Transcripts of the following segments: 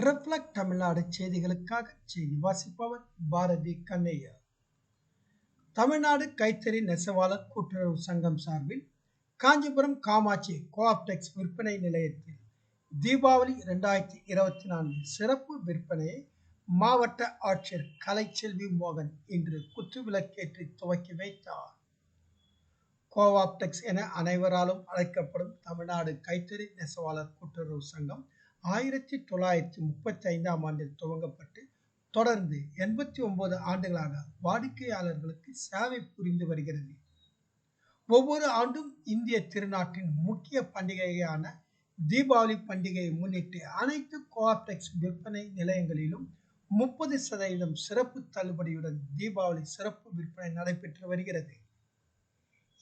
Reflect Tamil Nadu செய்திகளுக்காக செய்தி. வாசிப்பவர் பாரதி கண்ணையா தமிழ்நாடு கைத்தறி நெசவாளர் கூட்டுறவு சங்கம் சார்பில் காஞ்சிபுரம் காமாட்சி கோஆப்டெக்ஸ் விற்பனை நிலையத்தில் தீபாவளி ரெண்டாயிரத்தி இருபத்தி நான்கு சிறப்பு விற்பனையை மாவட்ட ஆட்சியர் கலைச்செல்வி மோகன் இன்று குத்துவிளக்கேற்றி துவக்கி வைத்தார். கோஆப்டெக்ஸ் என அனைவராலும் அழைக்கப்படும் தமிழ்நாடு கைத்தறி நெசவாளர் கூட்டுறவு சங்கம் ஆயிரத்தி தொள்ளாயிரத்தி முப்பத்தி ஐந்தாம் ஆண்டில் துவங்கப்பட்டு தொடர்ந்து எண்பத்தி ஒன்பது ஆண்டுகளாக வாடிக்கையாளர்களுக்கு சேவை புரிந்து வருகிறது. ஒவ்வொரு ஆண்டும் இந்திய திருநாட்டின் முக்கிய பண்டிகையான தீபாவளி பண்டிகையை முன்னிட்டு அனைத்து கோஆப்டெக்ஸ் விற்பனை நிலையங்களிலும் முப்பது சதவீதம் சிறப்பு தள்ளுபடியுடன் தீபாவளி சிறப்பு விற்பனை நடைபெற்று வருகிறது.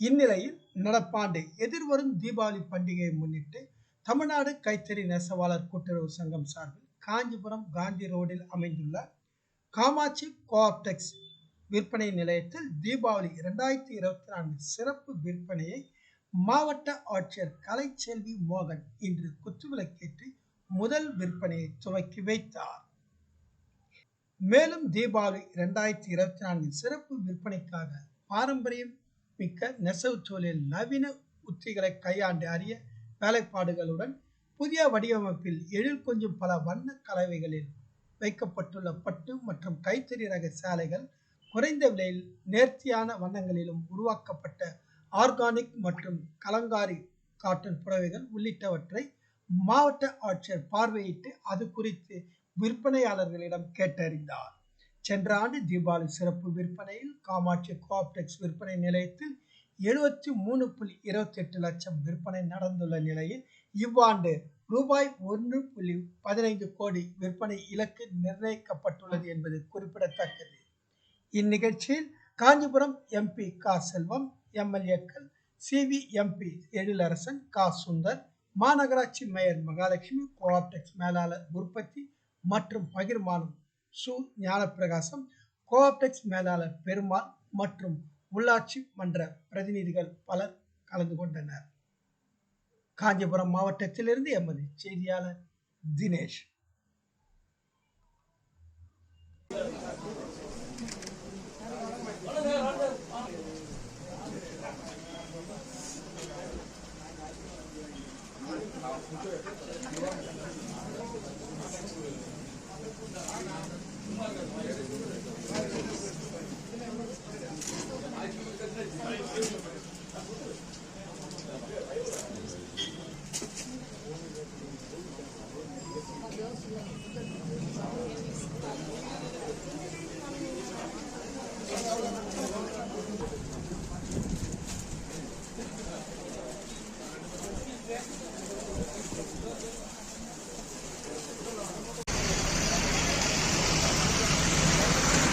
இந்நிலையில் நடப்பாண்டு எதிர்வரும் தீபாவளி பண்டிகையை முன்னிட்டு தமிழ்நாடு கைத்தறி நெசவாளர் கூட்டுறவு சங்கம் சார்பில் காஞ்சிபுரம் காந்தி ரோடில் அமைந்துள்ள காமாட்சி கோஆப்டெக்ஸ் விற்பனை நிலையத்தில் தீபாவளி இரண்டாயிரத்தி இருபத்தி நான்கு சிறப்பு விற்பனையை மாவட்ட ஆட்சியர் கலைச்செல்வி மோகன் இன்று குத்துவிளக்கேற்றி முதல் விற்பனையை துவக்கி வைத்தார். மேலும் தீபாவளி இரண்டாயிரத்தி இருபத்தி நான்கு சிறப்பு விற்பனைக்காக பாரம்பரியம் மிக்க நெசவு தொழில் நவீன உத்திகளை கையாண்டு அறிய வேலைப்பாடுகளுடன் புதிய வடிவமைப்பில் எழில் கொஞ்சம் பல வண்ண கலவைகளில் வைக்கப்பட்டுள்ள பட்டு மற்றும் கைத்தறி ரக சேலைகள் குறைந்த விலையில் நேர்த்தியான வண்ணங்களிலும் உருவாக்கப்பட்ட ஆர்கானிக் மற்றும் கலங்காரி காட்டன் புடவைகள் உள்ளிட்டவற்றை மாவட்ட ஆட்சியர் பார்வையிட்டு அது குறித்து விற்பனையாளர்களிடம் கேட்டறிந்தார். சென்ற ஆண்டு தீபாவளி சிறப்பு விற்பனையில் காமாட்சி கோஆப்டெக்ஸ் விற்பனை நிலையத்தில் எழுபத்தி மூணு புள்ளி இருபத்தி எட்டு லட்சம் விற்பனை நடந்துள்ள நிலையில் இவ்வாண்டு ரூபாய் ஒன்று புள்ளி பதினைந்து கோடி விற்பனை இலக்கு நிர்ணயிக்கப்பட்டுள்ளது என்பது குறிப்பிடத்தக்கது. இந்நிகழ்ச்சியில் காஞ்சிபுரம் எம்பி கா செல்வம் எம்எல்ஏக்கள் சிவி எம்பி எழிலரசன் கா சுந்தர் மாநகராட்சி மேயர் மகாலட்சுமி கோஆப்டெக்ஸ் மேலாளர் உற்பத்தி மற்றும் பகிர்மானம் சு ஞானப்பிரகாசம் கோஆப்டெக்ஸ் மேலாளர் பெருமாள் மற்றும் உள்ளாட்சி மன்ற பிரதிநிதிகள் பலர் கலந்து கொண்டனர். காஞ்சிபுரம் மாவட்டத்திலிருந்து எமது செய்தியாளர் தினேஷ்.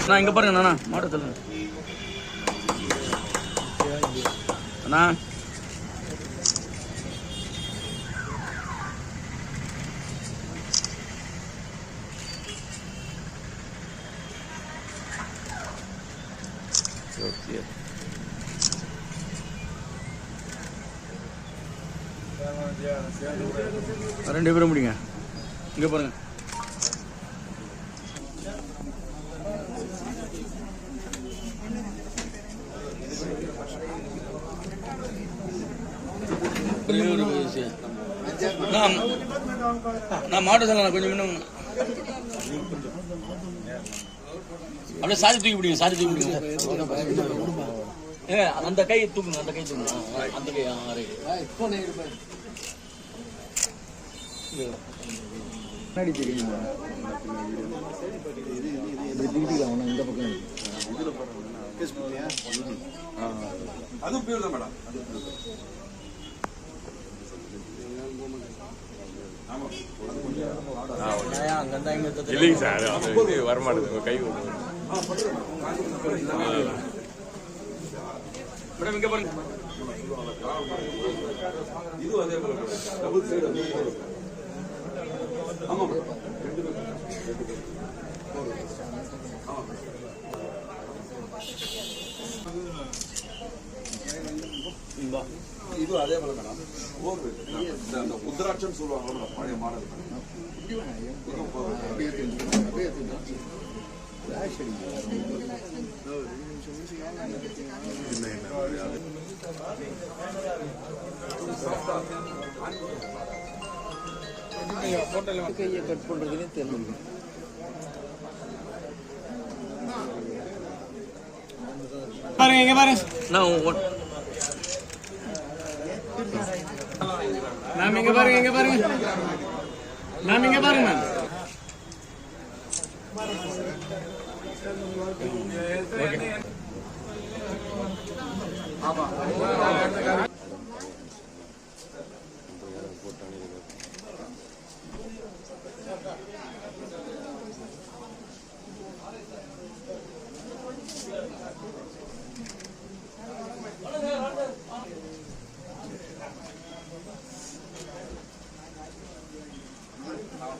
அண்ணா இங்க பாருங்க அண்ணா மாவட்டத்தில் அண்ணா. ரெண்டு பேரும் முடிங்க இங்க பாருங்க. ஒரே ஒரு விஷயம். நான் நான் மாட்டு சொல்லலாம் கொஞ்சம் இன்னும் அப்படியே சாதி தூக்கி பிடிங்க சாதி தூக்கி பிடிங்க. அந்த கை தூக்குங்க அந்த கை தூக்குங்க. ஆ, அந்த கை ஆ, right. முன்னாடி தெரியுமா இந்த பக்கம் அதுவும் மேடம். இல்லைங்க சார் அது இது வரமாட்டேது உங்க கை. மேடம் இங்க பாருங்க. இதுவும் அதே போல டபுள் சைடு இது அதே போல மேடம் இந்த அந்த புது ருத்ராட்சம் சொல்லுவாங்க பழைய மாடல் கையை கட் பண்ணுறதுனே தெரியல பாருங்க இங்க பாருங்க. நான் மேம் இங்க பாருங்க இங்க பாருங்க. மேம் இங்க பாருங்க. மேம்